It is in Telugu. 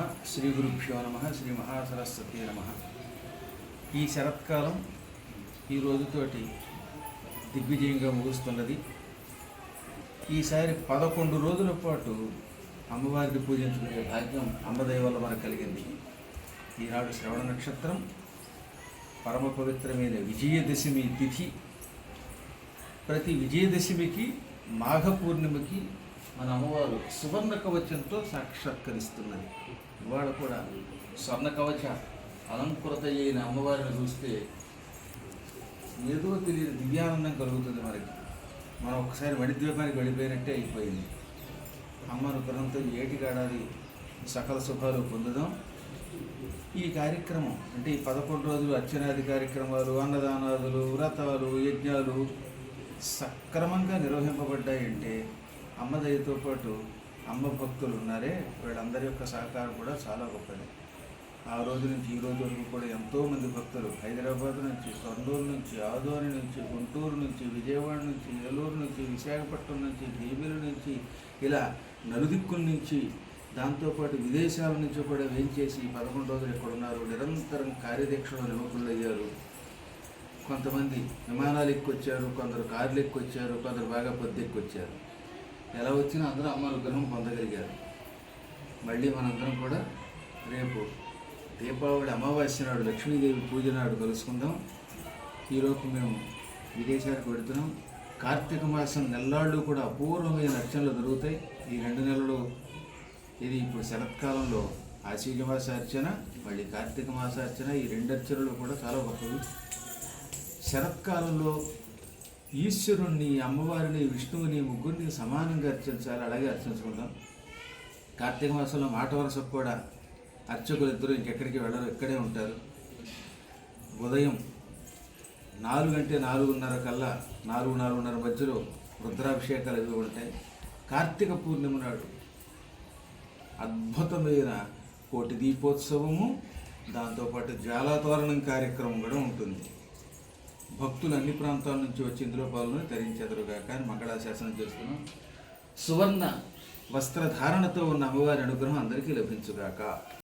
శ్రీ గురుభ్యో నమ శ్రీ మహాసరస్వతి నమ. ఈ శరత్కాలం ఈ రోజుతోటి దిగ్విజయంగా ముగుస్తున్నది. ఈసారి పదకొండు రోజుల పాటు అమ్మవారిని పూజించుకునే భాగ్యం అమ్మదయ వల్ల మనకు కలిగింది. ఈనాడు శ్రవణ నక్షత్రం పరమ పవిత్రమైన విజయదశమి తిథి. ప్రతి విజయదశమికి మాఘ పూర్ణిమకి మన అమ్మవారు సువర్ణ కవచంతో సాక్షాత్కరిస్తున్నది. ఇవాళ కూడా స్వర్ణ కవచ అలంకృత అయిన అమ్మవారిని చూస్తే ఏదో తెలియని దివ్యానందం కలుగుతుంది మనకి మనం ఒకసారి వడిద్వీపానికి వెళ్ళిపోయినట్టే అయిపోయింది. అమ్మను గ్రహంతో ఏటికాడాది సకల శుభాలు పొందుదాం. ఈ కార్యక్రమం అంటే ఈ పదకొండు రోజులు అర్చనాది కార్యక్రమాలు అన్నదానాదులు వ్రతాలు యజ్ఞాలు సక్రమంగా నిర్వహింపబడ్డాయంటే అమ్మదయతో పాటు అమ్మ భక్తులు ఉన్నారే వీళ్ళందరి యొక్క సహకారం కూడా చాలా గొప్పది. ఆ రోజు నుంచి ఈ రోజు వరకు కూడా ఎంతోమంది భక్తులు హైదరాబాద్ నుంచి కర్నూలు నుంచి ఆదోని నుంచి గుంటూరు నుంచి విజయవాడ నుంచి ఏలూరు నుంచి విశాఖపట్నం నుంచి భీమిలి నుంచి ఇలా నలుదిక్కుల నుంచి దాంతోపాటు విదేశాల నుంచి కూడా వేయించేసి పదకొండు రోజులు ఇక్కడ ఉన్నారు. నిరంతరం కార్యదీక్షలో నిమగ్నులు అయ్యారు కొంతమంది విమానాలు ఎక్కొచ్చారు కొందరు కార్లు ఎక్కొచ్చారు కొందరు బాగా పొద్దు ఎక్కొచ్చారు ఎలా వచ్చినా అందరూ అమ్మ అనుగ్రహం పొందగలిగారు. మళ్ళీ మనందరం కూడా రేపు దీపావళి అమావాస్య నాడు లక్ష్మీదేవి పూజ నాడు కలుసుకుందాం. ఈరోజు మేము విదేశాలకు పెడుతున్నాం కార్తీక మాసం నెల్లాళ్ళు కూడా అపూర్వమైన రక్షణలు దొరుకుతాయి ఈ రెండు నెలలు ఇది ఇప్పుడు శరత్కాలంలో ఆశ్వీజ మాస అర్చన మళ్ళీ కార్తీక మాస అర్చన ఈ రెండు అర్చనలు కూడా చాలా గొప్పవి శరత్కాలంలో ఈశ్వరుణ్ణి అమ్మవారిని విష్ణువుని ముగ్గురిని సమానంగా అర్చించాలి అలాగే అర్చించుకుంటాం కార్తీక మాసంలో మాట వరసకు కూడా అర్చకులు ఇద్దరు ఇంకెక్కడికి వెళ్ళరు ఇక్కడే ఉంటారు. ఉదయం నాలుగు అంటే నాలుగున్నర కల్లా నాలుగు నాలుగున్నర మధ్యలో రుద్రాభిషేకాలు ఇవి ఉంటాయి. కార్తీక పూర్ణిమ నాడు అద్భుతమైన కోటి దీపోత్సవము దాంతోపాటు జ్వాలాతోరణం కార్యక్రమం కూడా ఉంటుంది. భక్తులు అన్ని ప్రాంతాల నుంచి వచ్చి ఇందులో పాల్గొని ధరించెదరుగాక అని మంగళాశాసనం చేస్తున్నాం. సువర్ణ వస్త్రధారణతో ఉన్న అమ్మవారి అనుగ్రహం అందరికీ లభించుగాక.